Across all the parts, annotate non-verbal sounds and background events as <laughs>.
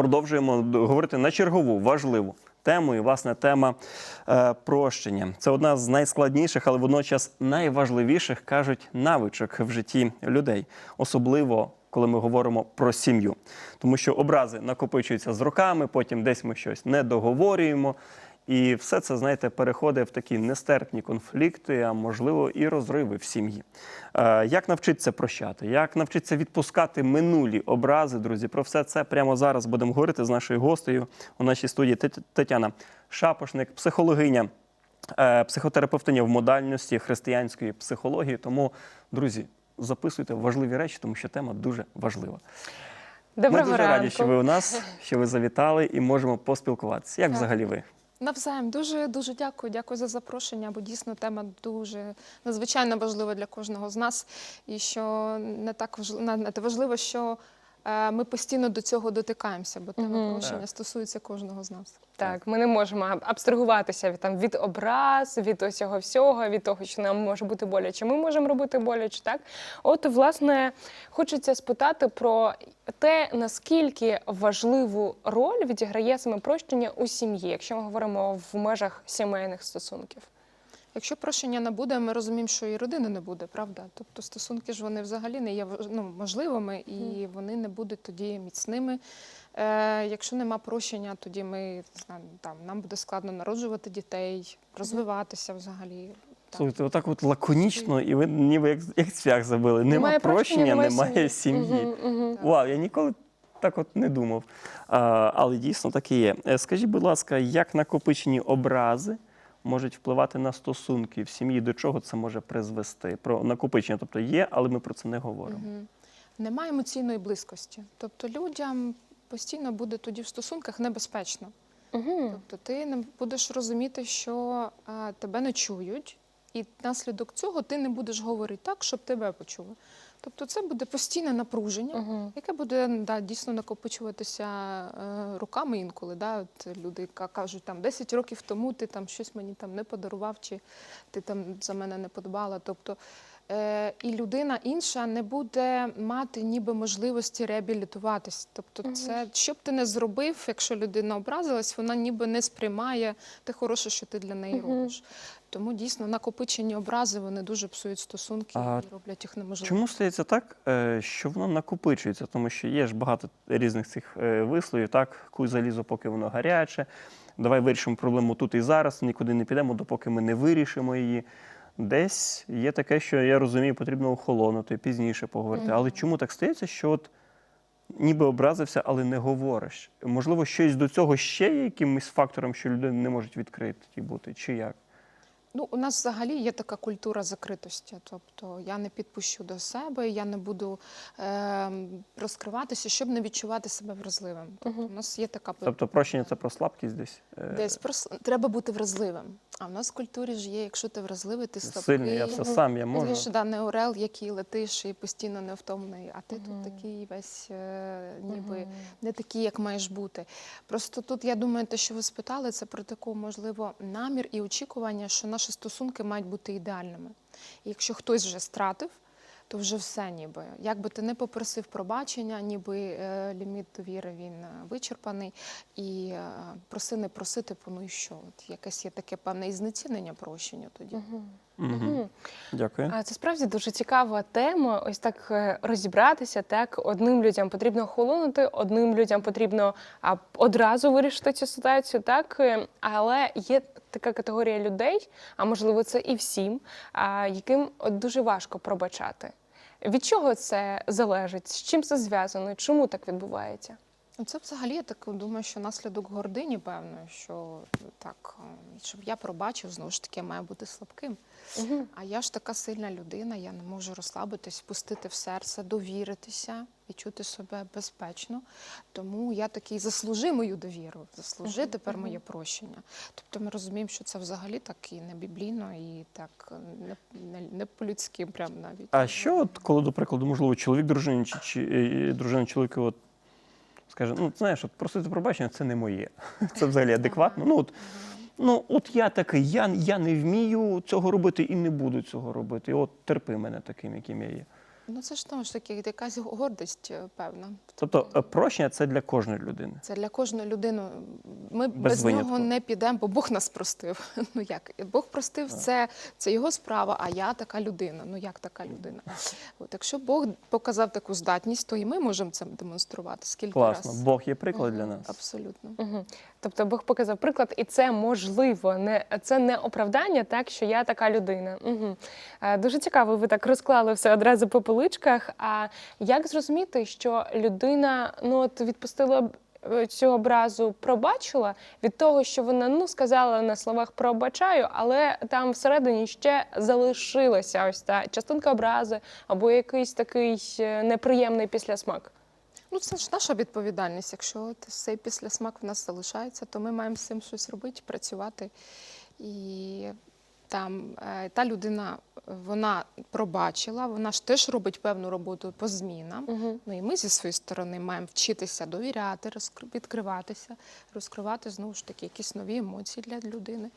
продовжуємо говорити на чергову важливу тему. І власне тема е, прощення. Це одна з найскладніших, але водночас найважливіших кажуть навичок в житті людей, особливо. Коли ми говоримо про сім'ю, тому що образи накопичуються з роками, потім десь ми щось не договорюємо, і все це, знаєте, переходить в такі нестерпні конфлікти, а можливо і розриви в сім'ї. Е, як навчитися прощати? Як навчитися відпускати минулі образи, друзі? Про все це прямо зараз будемо говорити з нашою гостею у нашій студії Тетяна Шапошник, психологиня, е, психотерапевтиня в модальності християнської психології. Тому, друзі, записуйте важливі речі, тому що тема дуже важлива. Доброго Ми дуже ранку. раді, що ви у нас, що ви завітали і можемо поспілкуватися. Як Так. взагалі ви? Навзаєм дуже дуже дякую. Дякую за запрошення, бо дійсно тема дуже надзвичайно важлива для кожного з нас. І що не так важливо, не важливо, що ми постійно до цього дотикаємося, бо тема Мгм. Так. стосується кожного з нас. Так, ми не можемо аб- абстрагуватися від там від образ, від усього всього, від того, що нам може бути боляче. Ми можемо робити боляче, так? От, власне, хочеться спитати про те, наскільки важливу роль відіграє саме прощення у сім'ї, якщо ми говоримо в межах сімейних стосунків. Якщо прощення не буде, ми розуміємо, що і родини не буде, правда? Тобто стосунки ж вони взагалі не є ну, можливими і вони не будуть тоді міцними. Е, якщо нема прощення, тоді ми там нам буде складно народжувати дітей, розвиватися взагалі. Слухайте, отак от лаконічно, і ви ніби як, як цвях забили. Нема Немає прощення, немає немає сім'ї. Мгм, мгм. Вау, я ніколи так от не думав. А, але дійсно так і є. Е, Скажіть, будь ласка, як накопичені образи можуть впливати на стосунки в сім'ї? До чого це може призвести? Про накопичення, тобто є, але ми про це не говоримо. Мгм. Немає емоційної близькості. Тобто людям постійно буде тоді в стосунках небезпечно. Мгм. Тобто ти не будеш розуміти, що а, тебе не чують, і наслідок цього ти не будеш говорити так, щоб тебе почули. Тобто це буде постійне напруження, Мгм. яке буде да, дійсно накопичуватися е, роками інколи. Да? От люди ка- кажуть, там 10 років тому ти там щось мені там не подарував, чи ти там за мене не подбала. Тобто, і людина інша не буде мати ніби можливості реабілітуватись. Тобто, це що б ти не зробив, якщо людина образилась, вона ніби не сприймає те хороше, що ти для неї робиш. Тому дійсно накопичені образи вони дуже псують стосунки А і роблять їх неможливими. Чому стається так, е, що воно накопичується? Тому що є ж багато різних цих е, висловів, так, куй залізо, поки воно гаряче. Давай вирішимо проблему тут і зараз, нікуди не підемо, допоки ми не вирішимо її. Десь є таке, що я розумію, потрібно охолонути, пізніше поговорити. Мгм. Але чому так стається, що от ніби образився, але не говориш? Можливо, щось до цього ще є якимось фактором, що люди не можуть відкрити бути, чи як? Ну, у нас взагалі є така культура закритості. Тобто я не підпущу до себе, я не буду е, розкриватися, щоб не відчувати себе вразливим. Тобто, у нас є така Тобто прощення це про слабкість десь? Е, десь просто треба бути вразливим. А в нас в культурі ж є, якщо ти вразливий, ти слабкий. Сильний, я все сам, я можу. Ти ж да, не орел, який летиш і постійно невтомний, а ти Мгм. тут такий весь е, ніби Мгм. не такий, як маєш бути. Просто тут я думаю, те, що ви спитали, це про таку можливо намір і очікування, що наші стосунки мають бути ідеальними. І якщо хтось вже стратив, то вже все ніби. Як би ти не попросив пробачення, ніби е, ліміт довіри він е, вичерпаний. І е, проси не просити, ну і що? От якесь є таке певне і знецінення прощення тоді. Мгм. Мгм. Дякую. А це справді дуже цікава тема. Ось так е, розібратися. Так, одним людям потрібно охолонути, одним людям потрібно одразу вирішити цю ситуацію. Так, е, але є така категорія людей, а можливо, це і всім, яким дуже важко пробачати. Від чого це залежить? З чим це зв'язано? Чому так відбувається? Ну, Це взагалі я так думаю, що наслідок гордині, певно, що так, е, щоб я пробачив, знову ж таки, я маю бути слабким. Угу. А я ж така сильна людина, я не можу розслабитись, пустити в серце, довіритися, відчути себе безпечно. Тому я такий заслужи мою довіру, заслужи тепер моє прощення. Тобто ми розуміємо, що це взагалі так і не біблійно, і так не, не, не по-людськи, прям навіть. А що, от, коли, до прикладу, можливо, чоловік дружині чи, чи е, дружина чоловіка от, скаже, ну, знаєш, от просити пробачення це не моє. <laughs> Це взагалі адекватно. Ну, от, ну, от я такий, я, я не вмію цього робити і не буду цього робити. От терпи мене таким, яким я є. Ну це ж тому ж таки якась гордість е, певна. Тобто е, прощення це для кожної людини. Це для кожної людини. Ми Без без, нього не підемо, бо Бог нас простив. <laughs> Ну як? Бог простив це, це його справа, а я така людина. Ну як така людина? <laughs> От якщо Бог показав таку здатність, то і ми можемо це демонструвати. Скільки Класно. раз? Бог є приклад для нас. Абсолютно. Угу. Тобто Бог показав приклад, і це можливо, не це не оправдання, так що я така людина. Угу. Дуже цікаво, ви так розклали все одразу по поличках. А як зрозуміти, що людина ну от відпустила е, цю образу, пробачила від того, що вона ну сказала на словах пробачаю, але там всередині ще залишилася ось та частинка образи або якийсь такий е, неприємний післясмак. Ну це ж наша відповідальність. Якщо цей післясмак в нас залишається, то ми маємо з цим щось робити, працювати. І там е, та людина вона пробачила, вона ж теж робить певну роботу по змінам. Угу. Ну і ми зі своєї сторони маємо вчитися довіряти, розкр- відкриватися, розкривати знову ж таки якісь нові емоції для людини.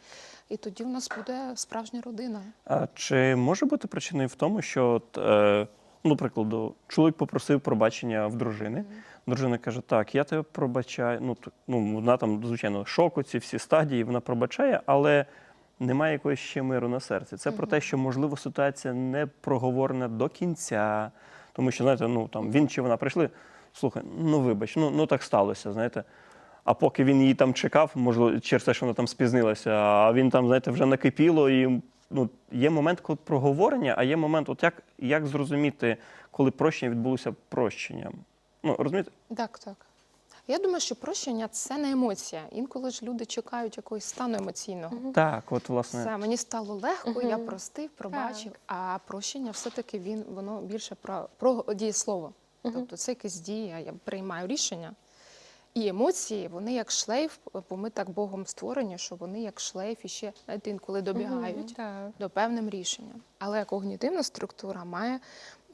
І тоді в нас буде справжня родина. А чи може бути причиною в тому, що, от, е, ну, до прикладу, чоловік попросив пробачення в дружини. Дружина каже: Так, я тебе пробачаю. Ну, ну вона там, звичайно, шоку, ці всі стадії, вона пробачає, але немає якогось ще миру на серці. Це про те, що можливо ситуація не проговорена до кінця. Тому що, знаєте, ну там він чи вона прийшли. Слухай, ну вибач, ну, ну так сталося, знаєте. А поки він її там чекав, можливо, через те, що вона там спізнилася, а він там, знаєте, вже накипіло. І ну, є момент коли проговорення, а є момент, от як, як зрозуміти, коли прощення відбулося прощенням. Ну, розумієте? Так, так. Я думаю, що прощення це не емоція. Інколи ж люди чекають якогось стану емоційного. Так, от власне. Все, мені стало легко, я простив, пробачив. А прощення все-таки він воно більше про, про дієслово. Тобто це якась дія, я приймаю рішення. І емоції, вони як шлейф, бо ми так Богом створені, що вони як шлейф і ще інколи добігають Так. до певним рішенням. Але когнітивна структура має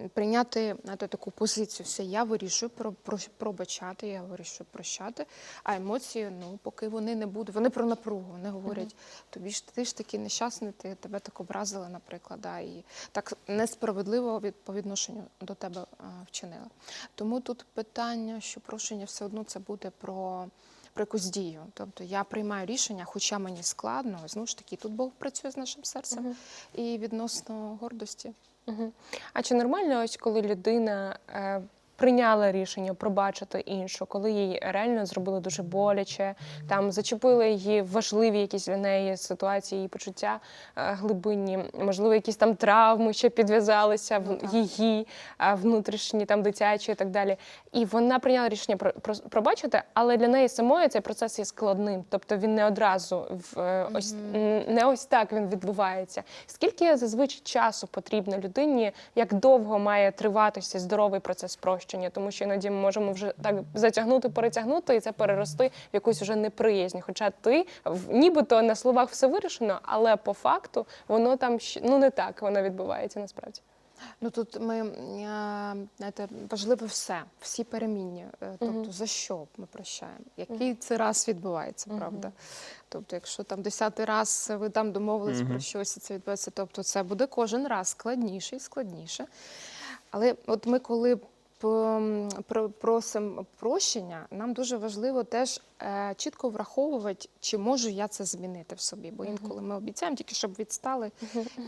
прийняти знаєте, таку позицію. Все, я вирішую про, про, пробачати, я вирішую прощати. А емоції, ну поки вони не будуть, вони про напругу, вони говорять, тобі ж ти ж такий нещасний, ти тебе так образили, наприклад, да, і так несправедливо від по відношенню до тебе а, вчинили. Тому тут питання, що прощення все одно це буде про. Про якусь дію, тобто я приймаю рішення, хоча мені складно, знову ж таки, тут Бог працює з нашим серцем Мгм. і відносно гордості. А чи нормально, ось коли людина е, прийняла рішення пробачити іншу, коли їй реально зробили дуже боляче, там зачепили її важливі якісь для неї ситуації, її почуття е, глибинні, можливо, якісь там травми ще підв'язалися Ну, в її внутрішні, там дитячі і так далі. І вона прийняла рішення про, про пробачити, але для неї самої цей процес є складним. Тобто він не одразу в е, ось не ось так він відбувається. Скільки зазвичай часу потрібно людині, як довго має триватися здоровий процес прощення? Тому що іноді ми можемо вже так затягнути, перетягнути, і це перерости в якусь вже неприязнь. Хоча ти нібито на словах все вирішено, але по факту воно там ну не так воно відбувається насправді. Ну тут ми е, знаєте, важливо все, всі перемінні. Е, Тобто за що ми прощаємо? Який це раз відбувається, правда? Тобто, якщо там десятий раз ви там домовились про щось, і це відбувається, тобто це буде кожен раз складніше і складніше. Але от ми коли просимо прощення, нам дуже важливо теж чітко враховувати, чи можу я це змінити в собі. Бо інколи ми обіцяємо тільки, щоб відстали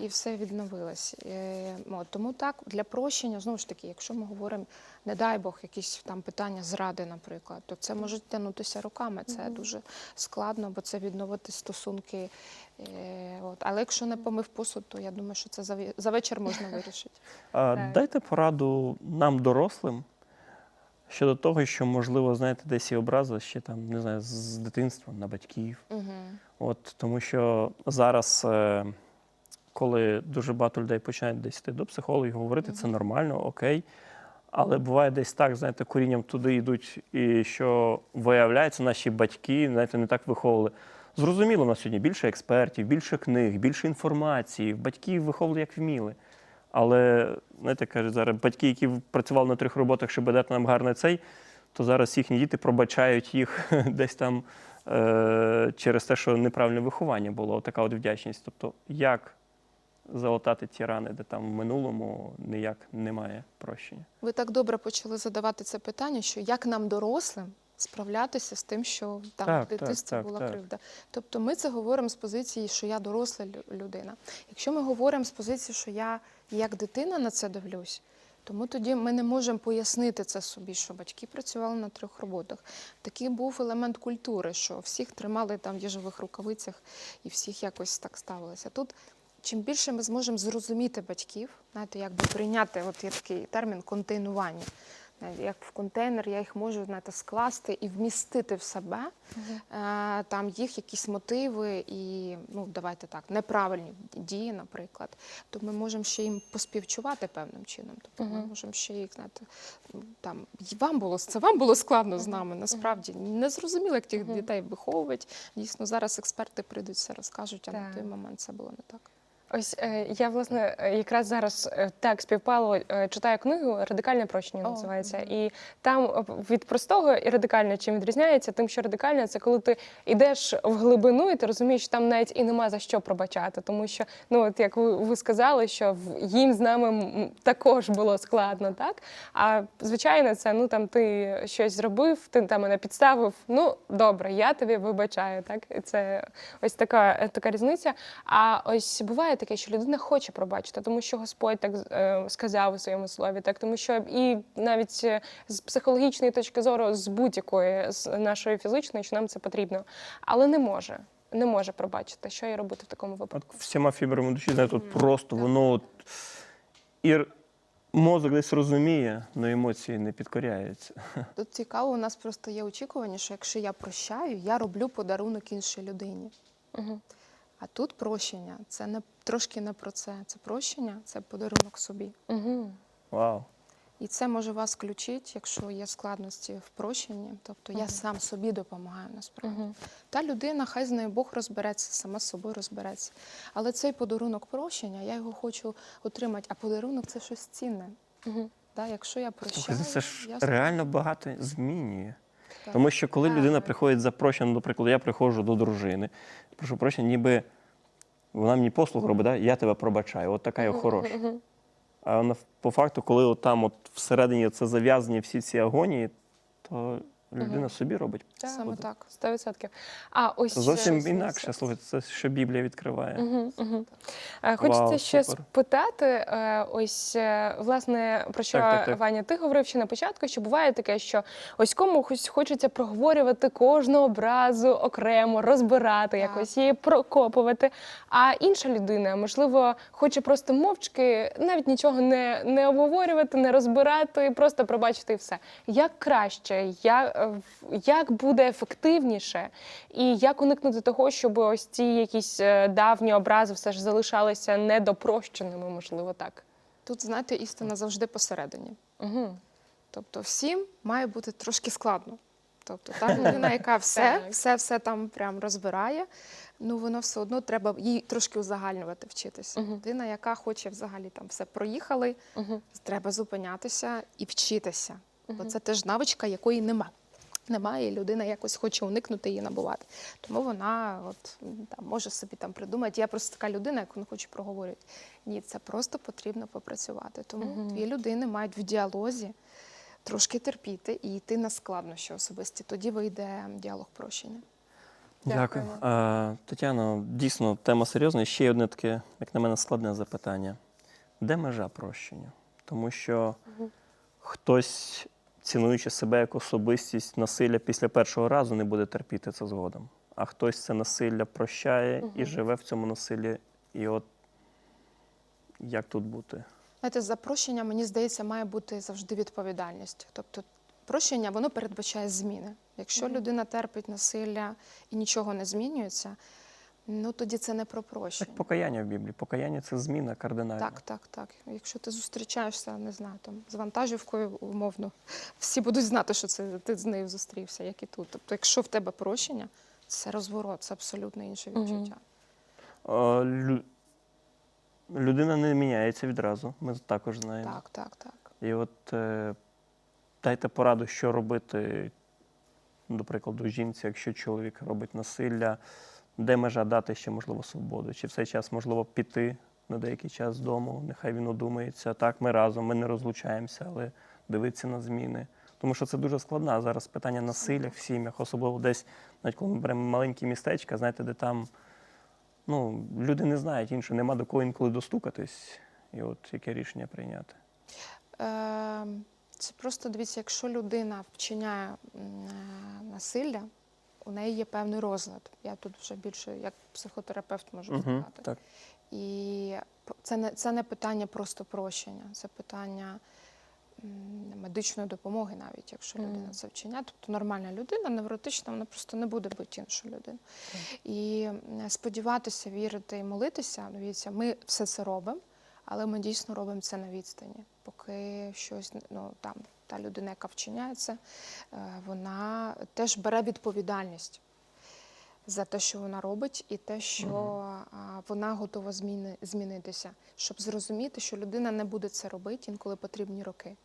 і все відновилось. Е, тому так, для прощення, знову ж таки, якщо ми говоримо, не дай Бог, якісь там питання зради, наприклад, то це може тягнутися роками. Це дуже складно, бо це відновити стосунки. Е, от. Але якщо не помив посуд, то я думаю, що це за, вечір можна вирішити. Дайте пораду нам, дорослим, щодо того, що, можливо, знаєте, десь і образа ще там, не знаю, з дитинства на батьків. Угу. От, тому що зараз, е, коли дуже багато людей починають десь йти до психологів, говорити, це нормально, окей. Але буває десь так, знаєте, корінням туди йдуть, і що виявляється, наші батьки, знаєте, не так виховували. Зрозуміло, у нас сьогодні більше експертів, більше книг, більше інформації. Батьків виховували як вміли. Але, знаєте, кажуть, зараз батьки, які працювали на трьох роботах, щоб дати нам гарний цей, то зараз їхні діти пробачають їх <laughs> десь там е, через те, що неправильне виховання було. Така от вдячність. Тобто, як залатати ті рани, де там в минулому ніяк немає прощення. Ви так добре почали задавати це питання, що як нам дорослим справлятися з тим, що там Так, в дитинстві так, була так. кривда. Тобто ми це говоримо з позиції, що я доросла лю- людина. Якщо ми говоримо з позиції, що я як дитина на це дивлюсь, тому тоді ми не можемо пояснити це собі, що батьки працювали на трьох роботах. Такий був елемент культури, що всіх тримали там в їжових рукавицях і всіх якось так ставилося. Тут чим більше ми зможемо зрозуміти батьків, знаєте, якби прийняти, от є такий термін контейнування. Як в контейнер я їх можу знаєте, скласти і вмістити в себе е, там їх якісь мотиви і ну давайте так, неправильні дії, наприклад, то ми можемо ще їм поспівчувати певним чином. Тобто ми можемо ще їх знаєте, там вам було це вам було складно з нами. Насправді не зрозуміло, як тих дітей виховувати. Дійсно, зараз експерти прийдуть, все розкажуть, а на той момент це було не так. Ось е, я власне е, якраз зараз е, так співпало, читаю книгу Радикальне прощення О, називається. мгм. І там від простого і радикальне чим відрізняється, тим, що радикальне це коли ти йдеш в глибину, і ти розумієш, що там навіть і нема за що пробачати. Тому що, ну от як ви, ви сказали, що їм з нами також було складно, так? А звичайно, це ну там ти щось зробив, ти там мене підставив. Ну добре, я тобі вибачаю. Так це ось така, така різниця. А ось буває таке, що людина хоче пробачити, тому що Господь так е, сказав у своєму слові, так тому що і навіть е, з психологічної точки зору, з будь-якої з нашої фізичної, що нам це потрібно, але не може. Не може пробачити, що їй робити в такому випадку. всіма фібрами душі, знаєте, от Мгм. просто Так. воно от, і мозок десь розуміє, але емоції не підкоряються. <laughs> Тут цікаво, у нас просто є очікування, що якщо я прощаю, я роблю подарунок іншій людині. Угу. А тут прощення це не трошки не про це. Це прощення, це подарунок собі. Угу. Вау. І це може вас включити, якщо є складності в прощенні. Тобто я сам собі допомагаю насправді. Угу. Та людина, хай з нею Бог розбереться, сама з собою розбереться. Але цей подарунок прощення, я його хочу отримати. А подарунок це щось цінне. Угу. Да? Якщо я прощаю, Слухайте, це ж я реально багато змінює. Так. Тому що коли Так. людина приходить за наприклад, я приходжу до дружини, прошу прощення, ніби вона мені послуг робить, да? я тебе пробачаю, от така я хороша. А вона по факту, коли от там от всередині це зав'язані всі ці агонії, то людина собі робить. Саме От. так. Сто відсотків. А ось зовсім інакше. Слухайте, це що Біблія відкриває. Угу, угу. Хочеться Вау, ще супер. спитати, е, ось е, власне про що Так, так, так. Ваня, ти говорив ще на початку, що буває таке, що ось комусь хочеться проговорювати кожну образу окремо, розбирати Так. якось її прокопувати. А інша людина, можливо, хоче просто мовчки, навіть нічого не, не обговорювати, не розбирати, просто пробачити і все. Як краще, як, е, як буде ефективніше, і як уникнути того, щоб ось ці якісь е, давні образи все ж залишалися недопрощеними, можливо, так. Тут, знаєте, істина завжди посередині. Угу. Тобто всім має бути трошки складно. Тобто та людина, яка <laughs> все, все, все там прям розбирає, ну воно все одно треба їй трошки узагальнювати, вчитися. Мгм. Людина, яка хоче взагалі там все проїхали, Угу. треба зупинятися і вчитися. Бо це теж навичка, якої нема. Немає, і людина якось хоче уникнути її набувати. Тому вона от, там, може собі там придумати. Я просто така людина, яку не хочу проговорювати. Ні, це просто потрібно попрацювати. Тому Мгм. дві людини мають в діалозі трошки терпіти і йти на складнощі особисті. Тоді вийде діалог прощення. Дякую. Дякуємо. А, Тетяно, дійсно, тема серйозна. І Ще одне таке, як на мене, складне запитання. Де межа прощення? Тому що Мгм. хтось, цінуючи себе як особистість, насилля після першого разу не буде терпіти це згодом. А хтось це насилля прощає і живе в цьому насиллі. І от як тут бути? Знаєте, за прощення, мені здається, має бути завжди відповідальність. Тобто прощення воно передбачає зміни. Якщо Мгм. людина терпить насилля і нічого не змінюється, ну тоді це не про прощення. покаяння в Біблії. Покаяння це зміна кардинальна. Так, так, так. Якщо ти зустрічаєшся, не знаю, там з вантажівкою, умовно, всі будуть знати, що це ти з нею зустрівся, як і тут. Тобто, якщо в тебе прощення, це розворот, це абсолютно інше відчуття. А, лю- Людина не міняється відразу, ми також знаємо. Так, так, так. І от е, дайте пораду, що робити, до прикладу, жінці, якщо чоловік робить насилля, де межа дати ще, можливо, свободу? Чи в цей час можливо піти, на деякий час з дому, нехай він одумається. Так, ми разом, ми не розлучаємося, але дивиться на зміни. Тому що це дуже складна зараз питання насилля в сім'ях, особливо десь, навіть коли ми беремо маленькі містечка, знаєте, де там ну, люди не знають іншого, нема до кого інколи достукатись. І от яке рішення прийняти. Е, Це просто дивіться, якщо людина вчиняє е, насилля, у неї є певний розлад. Я тут вже більше як психотерапевт можу Угу, сказати. так. І це не, це не питання просто прощення, це питання медичної допомоги, навіть якщо людина це вчиняє. Тобто нормальна людина, невротична, вона просто не буде бити іншу людину. І сподіватися, вірити і молитися, дивіться, ми все це робимо, але ми дійсно робимо це на відстані. Поки щось, ну там та людина, яка вчиняє це, е, вона теж бере відповідальність за те, що вона робить, і те, що а, вона готова зміни, змінитися, щоб зрозуміти, що людина не буде це робити інколи потрібні роки.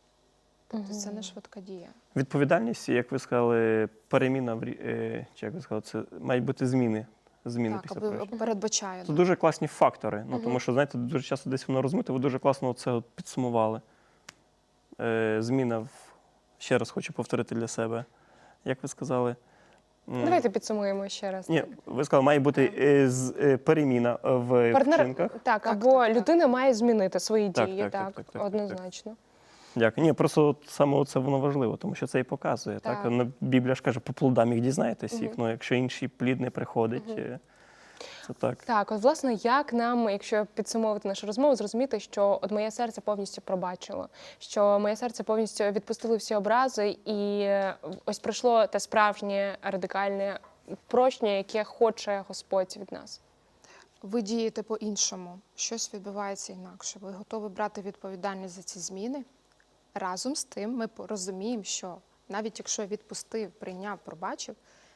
Тобто це не швидка дія. Відповідальність, як ви сказали, переміна в е, чи як ви сказали, це мають бути зміни. Зміни так, після прощення. передбачає. Це дуже класні фактори. Ну, Мгм. тому що, знаєте, дуже часто десь воно розмите, ви дуже класно це от підсумували. Е, зміна в ще раз хочу повторити для себе. Як ви сказали? Давайте підсумуємо ще раз. Ні, ви сказали, має бути е, з- е, переміна в Партнер вчинках. так, Так, або так, так. людина має змінити свої Так, дії, так, так, так, так, так, так, так. Дякую. Ні, просто от саме це воно важливо, тому що це і показує. Так. Так. Ну, Біблія ж каже, по плодам їх дізнаєтесь їх. Ну, якщо інший плід не приходить, е, це так. Так, от власне, як нам, якщо підсумовувати нашу розмову, зрозуміти, що от моє серце повністю пробачило, що моє серце повністю відпустило всі образи, і е, ось пройшло те справжнє радикальне прощення, яке хоче Господь від нас. Ви дієте по-іншому, щось відбувається інакше. Ви готові брати відповідальність за ці зміни. Разом з тим ми розуміємо, що навіть якщо я відпустив, прийняв, пробачив,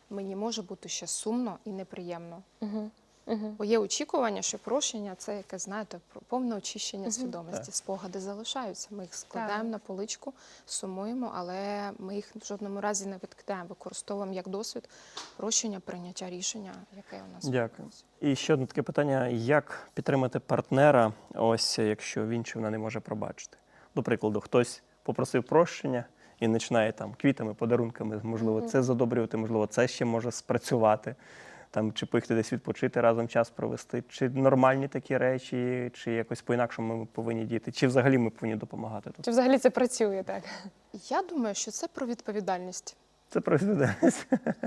мені може бути ще сумно і неприємно. Угу. Угу. Бо є очікування, що прощення це яке, знаєте, про- повне очищення Мгм. свідомості. Спогади залишаються. Ми їх складаємо Так. на поличку, сумуємо, але ми їх в жодному разі не відкидаємо, використовуємо як досвід прощення, прийняття рішення, яке у нас Дякую. І ще одне таке питання: як підтримати партнера, ось якщо він чи вона не може пробачити? До прикладу, хтось попросив прощення і починає там квітами, подарунками, можливо, це задобрювати, можливо, це ще може спрацювати. Там, чи поїхати десь відпочити, разом час провести, чи нормальні такі речі, чи якось по-інакшому ми повинні діяти, чи взагалі ми повинні допомагати тут. Чи взагалі це працює так? Я думаю, що це про відповідальність. Це про.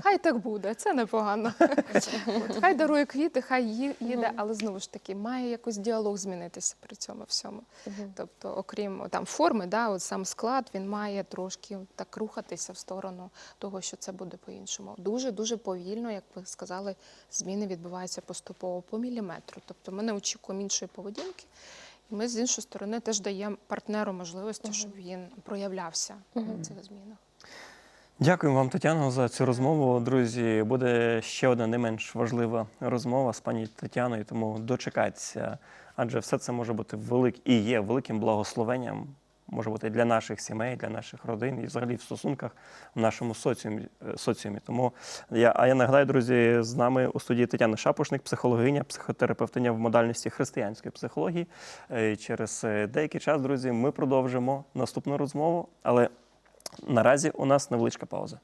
Хай так буде, це непогано. От, <laughs> хай дарує квіти, хай ї- їде, але знову ж таки має якийсь діалог змінитися при цьому всьому. Тобто, окрім о, там форми, да, от сам склад він має трошки так рухатися в сторону того, що це буде по-іншому. Дуже дуже повільно, як ви сказали, зміни відбуваються поступово по міліметру. Тобто ми не очікуємо іншої поведінки. І ми з іншої сторони теж даємо партнеру можливості, щоб він проявлявся в цих змінах. Дякую вам, Тетяно, за цю розмову. Друзі, буде ще одна не менш важлива розмова з пані Тетяною, тому дочекайтеся, адже все це може бути велик і є великим благословенням. Може бути для наших сімей, для наших родин і взагалі в стосунках в нашому соціумі. е, соціумі. Тому я, а я нагадаю, друзі, з нами у студії Тетяна Шапошник, психологиня, психотерапевтиня в модальності християнської психології. Е, Через е, деякий час, друзі, ми продовжимо наступну розмову, але Наразі у нас невеличка пауза.